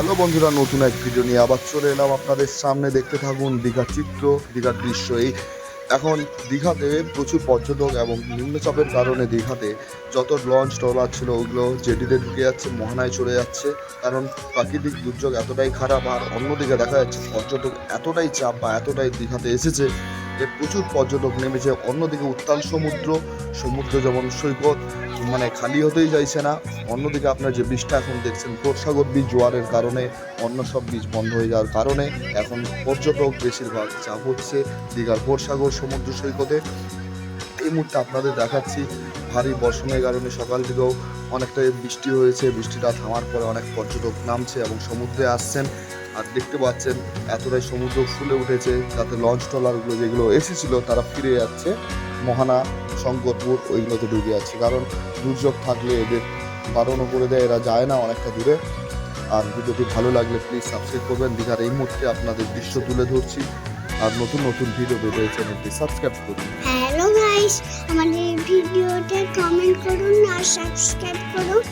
Hello বন্ধুরা, নতুন এক ভিডিও নিয়ে আবার চলে এলাম আপনাদের সামনে। দেখতে থাকুন দীঘার চিত্র, দীঘার দৃশ্য এই। এখন দীঘাতে প্রচুর পর্যটক এবং নিম্নচাপের কারণে দীঘাতে যত লঞ্চ ট্রলার ছিল, ওগুলো জেটিতে ঢুকে যাচ্ছে, মোহনায় চলে যাচ্ছে। কারণ প্রাকৃতিক দুর্যোগ এতটাই খারাপ আর অন্যদিকে দেখা যাচ্ছে পর্যটক এতটাই চাপ বা এতটাই দীঘাতে এসেছে যে প্রচুর পর্যটক নেমেছে। অন্যদিকে উত্তাল সমুদ্র সমুদ্র যেমন সৈকত মানে খালি হতেই চাইছে না। অন্যদিকে আপনার যে বীজটা এখন দেখছেন তোরসাগর বীজ জোয়ারের কারণে অন্য সব বীজ বন্ধ হয়ে যাওয়ার কারণে এখন পর্যটক বেশিরভাগ চাপ হচ্ছে দীঘার কোরসাগর সমুদ্র সৈকতে। এই মুহূর্তে আপনাদের দেখাচ্ছি ভারী বর্ষণের কারণে সকাল থেকেও অনেকটা বৃষ্টি হয়েছে। বৃষ্টিটা থামার পরে অনেক পর্যটক নামছে এবং সমুদ্রে আসছেন। আর দেখতে পাচ্ছেন এতটাই সমুদ্র ফুলে উঠেছে যাতে লঞ্চ ট্রলারগুলো যেগুলো এসেছিল তারা ফিরে যাচ্ছে। মহানা, শঙ্করপুর ওইগুলোতে ঢুকে যাচ্ছে। কারণ দুর্যোগ থাকলে এদের বারণও করে দেয়, এরা যায় না অনেকটা দূরে। আর ভিডিওটি ভালো লাগলে প্লিজ সাবস্ক্রাইব করবেন। দীঘার এই মুহূর্তে আপনাদের দৃশ্য তুলে ধরছি। আর নতুন নতুন ভিডিও এই চ্যানেলটি সাবস্ক্রাইব করুন। হ্যালো গাইস আমাদের ভিডিওতে কমেন্ট করুন আর সাবস্ক্রাইব করুন।